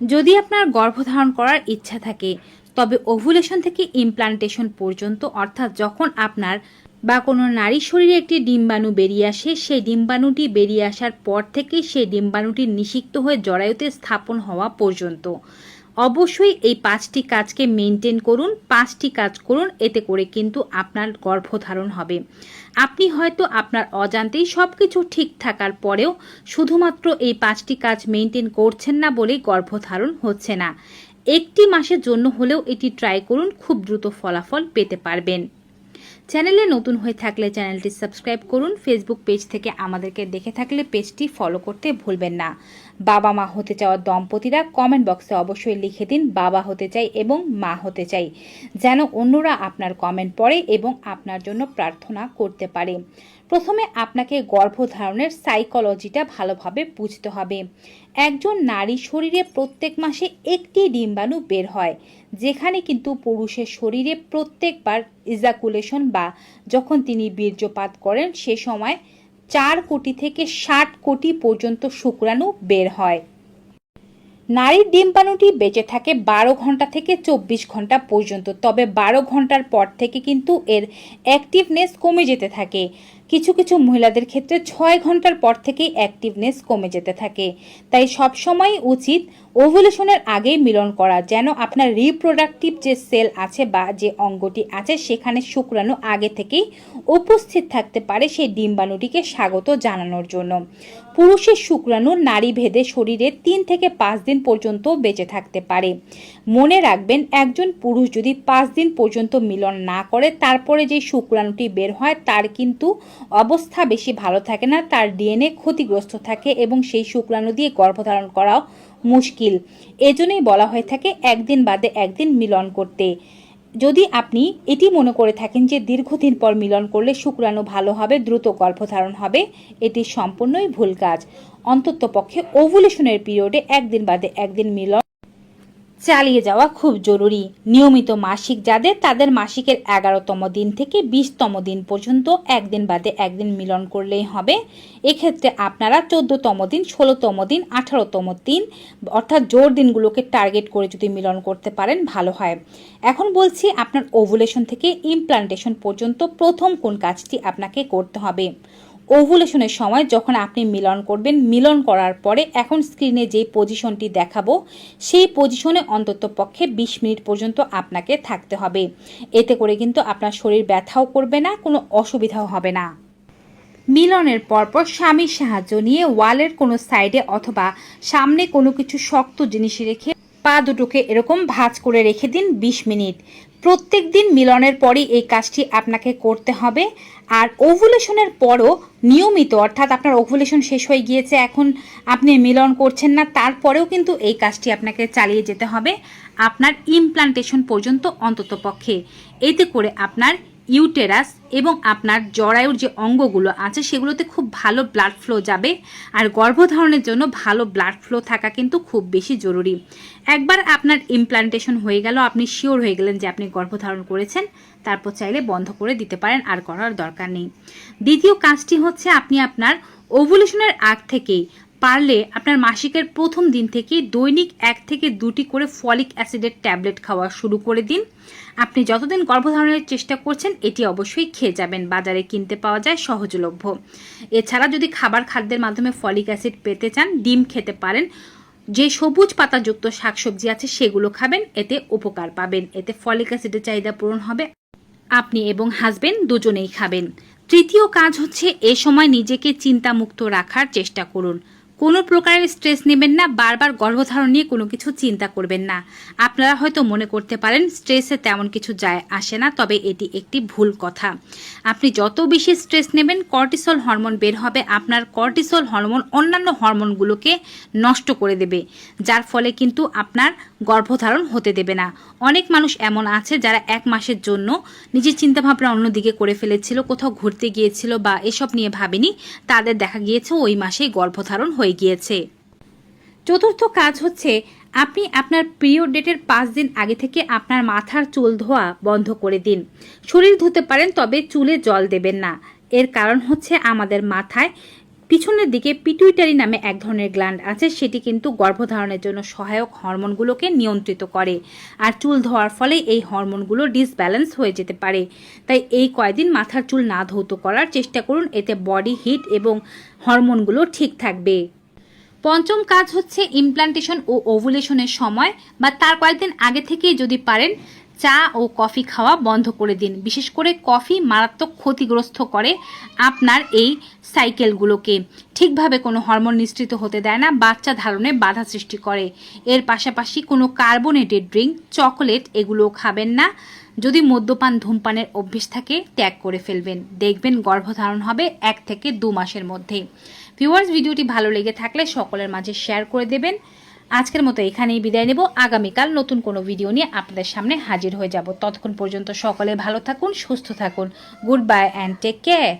যদি আপনার গর্ভধারণ করার ইচ্ছা থাকে, তবে ওভুলেশন থেকে ইমপ্লান্টেশন পর্যন্ত, অর্থাৎ যখন আপনার বা কোনো নারী শরীরে একটি ডিম্বাণু বেরিয়ে আসে, সেই ডিম্বাণুটি বেরিয়ে আসার পর থেকে সেই ডিম্বাণুটি নিষিক্ত হয়ে জরায়ুতে স্থাপন হওয়া পর্যন্ত। অবশ্যই এই পাঁচটি কাজকে মেনটেন করুন, পাঁচটি কাজ করুন, এতে করে কিন্তু আপনার গর্ভধারণ হবে। আপনি হয়তো আপনার অজান্তেই সব কিছু ঠিক থাকার পরেও শুধুমাত্র এই পাঁচটি কাজ মেনটেন করছেন না বলেই গর্ভধারণ হচ্ছে না। একটি মাসের জন্য হলেও এটি ট্রাই করুন, খুব দ্রুত ফলাফল পেতে পারবেন। চ্যানেলে নতুন হয়ে থাকলে চ্যানেলটি সাবস্ক্রাইব করুন ফেসবুক পেজ থেকে আমাদেরকে দেখে থাকলে পেজটি ফলো করতে ভুলবেন না। বাবা মা হতে চাওয়া দম্পতিরা কমেন্ট বক্সে অবশ্যই লিখে দিন, বাবা হতে চাই এবং মা হতে চাই। যেন অন্যরা আপনার কমেন্ট পড়ে এবং আপনার জন্য প্রার্থনা করতে পারে। প্রথমে আপনাকে গর্ভধারণের সাইকোলজিটা ভালোভাবে বুঝতে হবে। একজন নারী শরীরে প্রত্যেক মাসে একটি ডিম্বাণু বের হয়, যেখানে কিন্তু পুরুষের শরীরে প্রত্যেকবার ইজাকুলেশন বা যখন তিনি বীর্যপাত করেন সে সময় চার কোটি থেকে ষাট কোটি পর্যন্ত শুক্রাণু বের হয়। নারীর ডিম্বাণুটি বেঁচে থাকে বারো ঘণ্টা থেকে চব্বিশ ঘণ্টা পর্যন্ত, তবে বারো ঘণ্টার পর থেকে কিন্তু এর অ্যাক্টিভনেস কমে যেতে থাকে। কিছু কিছু মহিলাদের ক্ষেত্রে ছয় ঘণ্টার পর থেকেই অ্যাক্টিভনেস কমে যেতে থাকে। তাই সবসময় উচিত ওভুলেশনের আগেই মিলন করা, যেন আপনার রিপ্রোডাক্টিভ যে সেল আছে বা যে অঙ্গটি আছে সেখানে শুক্রাণু আগে থেকেই উপস্থিত থাকতে পারে সেই ডিম্বাণুটিকে স্বাগত জানানোর জন্য। পুরুষের শুক্রাণু নারী ভেদে শরীরে তিন থেকে পাঁচ দিন পর্যন্ত বেঁচে থাকতে পারে। মনে রাখবেন, একজন পুরুষ যদি পাঁচ দিন পর্যন্ত মিলন না করে, তারপরে যে শুক্রাণুটি বের হয়, তার কিন্তু অবস্থা বেশি ভালো থাকে না, তার ডিএনএ ক্ষতিগ্রস্ত থাকে এবং সেই শুক্রাণু দিয়ে গর্ভধারণ করাও মুশকিল। এজন্যই বলা হয়ে থাকে, একদিন বাদে একদিন মিলন করতে। যদি আপনি এটি মনে করে থাকেন যে দীর্ঘদিন পর মিলন করলে শুক্রাণু ভালো হবে, দ্রুত গর্ভধারণ হবে, এটি সম্পূর্ণই ভুল কাজ। অন্তত পক্ষে ওভুলেশনের পিরিয়ডে একদিন বাদে একদিন মিলন চালিয়ে যাওয়া খুব জরুরি। নিয়মিত মাসিক যাদের, তাদের মাসিকের এগারোতম দিন থেকে বিশতম দিন পর্যন্ত একদিন বাদে একদিন মিলন করলেই হবে। এক্ষেত্রে আপনারা চোদ্দতম দিন, ষোলোতম দিন, আঠারোতম দিন, অর্থাৎ জোর দিনগুলোকে টার্গেট করে যদি মিলন করতে পারেন, ভালো হয়। এখন বলছি আপনার ওভুলেশন থেকে ইমপ্লান্টেশন পর্যন্ত প্রথম কোন কাজটি আপনাকে করতে হবে? ওভুলেশনের সময় যখন আপনি মিলন করবেন, মিলন করার পরে এখন স্ক্রিনে যে পজিশনটি দেখাবো, সেই পজিশনে অন্তত পক্ষে বিশ মিনিট পর্যন্ত আপনাকে থাকতে হবে। এতে করে কিন্তু আপনার শরীর ব্যথাও করবে না, কোনো অসুবিধাও হবে না। মিলনের পরপর স্বামীর সাহায্য নিয়ে ওয়ালের কোনো সাইডে অথবা সামনে কোনো কিছু শক্ত জিনিস রেখে পা দুটোকে এরকম ভাঁজ করে রেখে দিন বিশ মিনিট। প্রত্যেক দিন মিলনের পরই এই কাজটি আপনাকে করতে হবে। আর ওভুলেশনের পরও নিয়মিত, অর্থাৎ আপনার ওভুলেশন শেষ হয়ে গিয়েছে, এখন আপনি মিলন করছেন না, তারপরেও কিন্তু এই কাজটি আপনাকে চালিয়ে যেতে হবে। আপনার ইমপ্লান্টেশন পর্যন্ত অন্তত পক্ষে এতে করে আপনার ইউটেরাস এবং আপনার জরায়ুর যে অঙ্গগুলো আছে সেগুলোতে খুব ভালো ব্লাড ফ্লো যাবে আর গর্ভধারণের জন্য ভালো ব্লাড ফ্লো থাকা কিন্তু খুব বেশি জরুরি। একবার আপনার ইমপ্লান্টেশন হয়ে গেল, আপনি শিওর হয়ে গেলেন যে আপনি গর্ভধারণ করেছেন, তারপর চাইলে বন্ধ করে দিতে পারেন, আর করার দরকার নেই। দ্বিতীয় কাজটি হচ্ছে আপনি আপনার ওভুলেশনের আগ থেকেই পারলে আপনার মাসিকের প্রথম দিন থেকে দৈনিক এক থেকে দুটি করে ফলিক অ্যাসিডের ট্যাবলেট খাওয়া শুরু করে দিন। আপনি যতদিন গর্ভধারণের চেষ্টা করছেন, এটি অবশ্যই খেয়ে যাবেন। বাজারে কিনতে পাওয়া যায় সহজলভ্য। এছাড়া যদি খাবার খাদ্যের মাধ্যমে ফলিক অ্যাসিড পেতে চান, ডিম খেতে পারেন। যে সবুজ পাতাযুক্ত শাকসবজি আছে, সেগুলো খাবেন। এতে উপকার পাবেন। এতে ফলিক অ্যাসিডের চাহিদা পূরণ হবে। আপনি এবং হাজবেন্ড দুজনেই খাবেন। তৃতীয় কাজ হচ্ছে, এ সময় নিজেকে চিন্তামুক্ত রাখার চেষ্টা করুন। কোনো প্রকারের স্ট্রেস নেবেন না, বারবার গর্ভধারণ নিয়ে কোনো কিছু চিন্তা করবেন না। আপনারা হয়তো মনে করতে পারেন, স্ট্রেসে তেমন কিছু যায় আসে না, তবে এটি একটি ভুল কথা। আপনি যত বেশি স্ট্রেস নেবেন, কর্টিসল হরমোন বের হবে, আপনার কর্টিসল হরমোন অন্যান্য হরমোনগুলোকে নষ্ট করে দেবে, যার ফলে কিন্তু আপনার গর্ভধারণ হতে দেবে না। অনেক মানুষ এমন আছে যারা এক মাসের জন্য নিজের চিন্তাভাবনা অন্যদিকে করে ফেলেছিল, কোথাও ঘুরতে গিয়েছিল বা এসব নিয়ে ভাবেনি, তাদের দেখা গিয়েছে ওই মাসেই গর্ভধারণ হয়ে গিয়েছে চতুর্থ কাজ হচ্ছে, আপনি আপনার পিরিয়ড ডেটের পাঁচ দিন আগে থেকে আপনার মাথার চুল ধোয়া বন্ধ করে দিন। শরীর ধুতে পারেন, তবে চুলে জল দেবেন না। এর কারণ হচ্ছে আমাদের মাথায় পিছনের দিকে পিটুইটারি নামে এক ধরনের গ্ল্যান্ড আছে, সেটি কিন্তু গর্ভধারণের জন্য সহায়ক হরমোনগুলোকে নিয়ন্ত্রিত করে। আর চুল ধোয়ার ফলে এই হরমোনগুলো ডিসব্যালেন্স হয়ে যেতে পারে। তাই এই কয়দিন মাথার চুল না ধৌত করার চেষ্টা করুন, এতে বডি হিট এবং হরমোনগুলো ঠিক থাকবে। পঞ্চম কাজ হচ্ছে ইমপ্লান্টেশন ও ওভুলেশনের সময় বা তার কয়েকদিন আগে থেকেই যদি পারেন, চা ও কফি খাওয়া বন্ধ করে দিন। বিশেষ করে কফি মারাত্মক ক্ষতিগ্রস্ত করে আপনার এই সাইকেলগুলোকে ঠিকভাবে কোনো হরমোন নিঃসৃত হতে দেয় না, বাচ্চা ধারণে বাধা সৃষ্টি করে। এর পাশাপাশি কোনো কার্বোনেটেড ড্রিঙ্ক চকোলেট এগুলো খাবেন না। যদি মদ্যপান, ধূমপানের অভ্যেস থাকে, ত্যাগ করে ফেলবেন। দেখবেন গর্ভধারণ হবে এক থেকে দু মাসের মধ্যে। ভিউয়ার্স, ভিডিওটি ভালো লেগে থাকলে সকলের মাঝে শেয়ার করে দেবেন। আজকের মতো এখানেই বিদায় নেব। আগামীকাল নতুন কোনো ভিডিও নিয়ে আপনাদের সামনে হাজির হয়ে যাব। ততক্ষণ পর্যন্ত সকলে ভালো থাকুন, সুস্থ থাকুন। Goodbye and take care